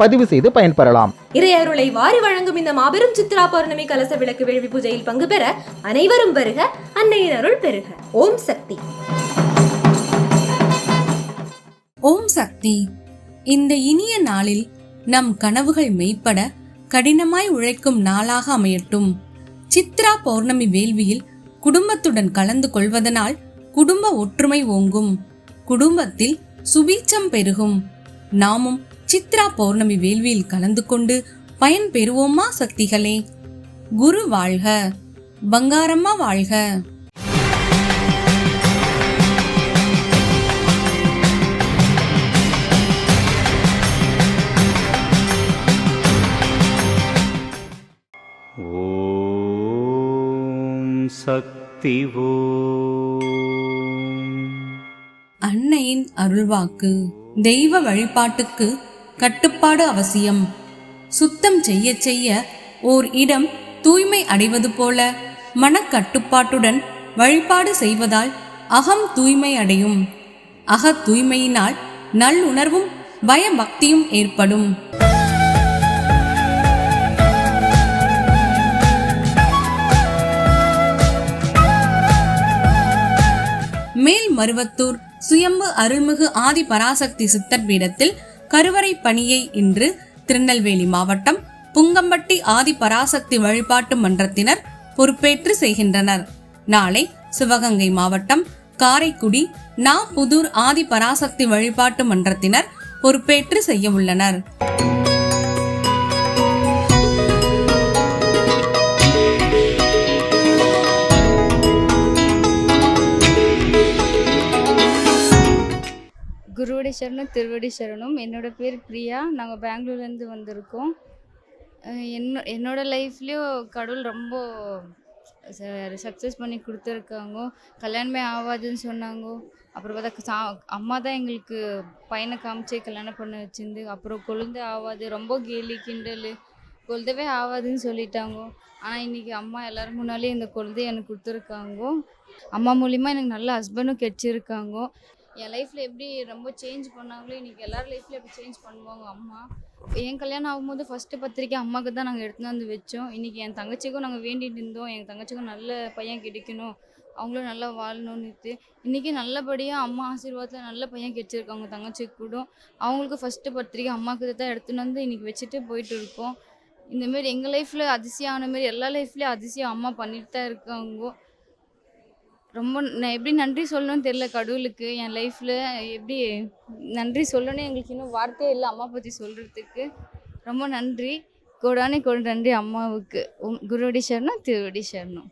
பதிவு செய்து பயன்பெறலாம். இறையருளை வாரி வழங்கும் இந்த மாபெரும் சித்ரா பௌர்ணமி கலச விளக்கு வேள்வி பூஜையில் பங்கு பெற அனைவரும் வருக அன்னையின் அருள் பெறுக ஓம் சக்தி. ஓம் சக்தி. இந்த இனிய நாளில் நம் கனவுகள் மெய்ப்பட கடினமாய் உழைக்கும் நாளாக அமையட்டும். சித்ரா பௌர்ணமி வேள்வியில் குடும்பத்துடன் கலந்து கொள்வதனால் குடும்ப ஒற்றுமை ஓங்கும். குடும்பத்தில் சுபீட்சம் பெருகும். நாமும் சித்ரா பௌர்ணமி வேள்வியில் கலந்து கொண்டு பயன் பெறுவோமா சக்திகளே? குரு வாழ்க. பங்காரம்மா வாழ்க. சக்திவோ அன்னையின் அருள்வாக்கு. தெய்வ வழிபாட்டுக்கு கட்டுப்பாடு அவசியம். சுத்தம் செய்ய செய்ய ஓர் இடம் தூய்மை அடைவது போல மனக்கட்டுப்பாட்டுடன் வழிபாடு செய்வதால் அகம் தூய்மை அடையும். அக தூய்மையினால் நல்லுணர்வும் பயபக்தியும் ஏற்படும். மேல் மருவத்தூர் சுயம்பு அருள்மிகு ஆதி பராசக்தி சித்தர் பீடத்தில் கருவறை பணியை இன்று திருநெல்வேலி மாவட்டம் புங்கம்பட்டி ஆதி பராசக்தி வழிபாட்டு மன்றத்தினர் பொறுப்பேற்று செய்கின்றனர். நாளை சிவகங்கை மாவட்டம் காரைக்குடி நா புதூர் ஆதி பராசக்தி வழிபாட்டு மன்றத்தினர் பொறுப்பேற்று செய்ய உள்ளனர். குருவடி சரணம் திருவடி சரணம். என்னோட பேர் பிரியா. நாங்கள் பெங்களூர்லேருந்து வந்திருக்கோம். என்ன என்னோட லைஃப்லேயும் கடவுள் ரொம்ப சக்ஸஸ் பண்ணி கொடுத்துருக்காங்க. கல்யாணமே ஆகாதுன்னு சொன்னாங்க. அப்புறம் பார்த்தா சா அம்மா தான் எங்களுக்கு பையனை காமிச்சே கல்யாணம் பண்ண வச்சிருந்து அப்புறம் குழந்தை ஆகாது ரொம்ப கேலி கிண்டல் கொழுந்தவே ஆகாதுன்னு சொல்லிட்டாங்க. ஆனால் இன்றைக்கி அம்மா எல்லோரும் முன்னாலே இந்த குழந்தைய எனக்கு கொடுத்துருக்காங்க. அம்மா மூலிமா எனக்கு நல்ல ஹஸ்பண்டும் கிடச்சிருக்காங்க என் லைஃப்பில் எப்படி ரொம்ப சேஞ்ச் பண்ணாங்களோ இன்றைக்கி எல்லார் லைஃப்லையும் எப்படி சேஞ்ச் பண்ணுவாங்க அம்மா. என் கல்யாணம் ஆகும்போது ஃபஸ்ட்டு பத்திரிக்கை அம்மாவுக்கு தான் நாங்கள் எடுத்துன்னு வந்து வச்சோம். இன்றைக்கி என் தங்கச்சிக்கும் நாங்கள் வேண்டிட்டு இருந்தோம். என் தங்கச்சிக்கும் நல்ல பையன் கிடைக்கணும். அவங்களும் நல்லா வாழணும்னுட்டு இன்றைக்கி நல்லபடியாக அம்மா ஆசீர்வாதத்தில் நல்ல பையன் கிடைச்சிருக்காங்க. தங்கச்சி கூட. அவங்களுக்கு ஃபஸ்ட்டு பத்திரிக்கை அம்மாவுக்கு தான் எடுத்துன்னு வந்து இன்றைக்கி வச்சுட்டு போயிட்டு இருக்கோம். இந்தமாரி எங்கள் லைஃப்பில் அதிசயம் ஆன மாரி எல்லா லைஃப்லேயும் அதிசயம் அம்மா பண்ணிட்டு தான் இருக்காங்க. ரொம்ப நான் எப்படி நன்றி சொல்லணும்னு தெரில கடவுளுக்கு என் லைஃப்பில் எப்படி நன்றி சொல்லணும்னு எங்களுக்கு இன்னும் வார்த்தையே இல்லை அம்மா பற்றி சொல்கிறதுக்கு ரொம்ப நன்றி. கோடானே கோடி நன்றி அம்மாவுக்கு. குருவடி சரணம் திருவடி சரணம்.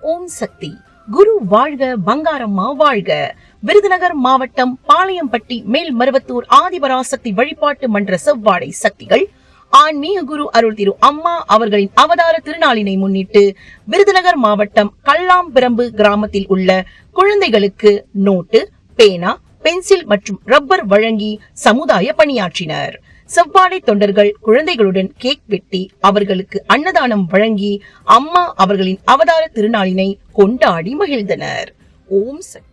ஓம் சக்தி. குரு வாழ்க பங்காரம்மா வாழ்க. விருதுநகர் மாவட்டம் பாளையம்பட்டி மேல்மருவத்தூர் ஆதிபராசக்தி வழிபாட்டு மன்ற செவ்வாடை சக்திகள். ஆன்மீக குரு அருள் திரு அம்மா அவர்களின் அவதார திருநாளினை முன்னிட்டு விருதுநகர் மாவட்டம் கல்லாம்பிரம்பு கிராமத்தில் உள்ள குழந்தைகளுக்கு நோட்டு பேனா பென்சில் மற்றும் ரப்பர் வழங்கி சமுதாய பணியாற்றினர். செவ்வாடை தொண்டர்கள் குழந்தைகளுடன் கேக் வெட்டி அவர்களுக்கு அன்னதானம் வழங்கி அம்மா அவர்களின் அவதார திருநாளினை கொண்டாடி மகிழ்ந்தனர். ஓம் சக்தி.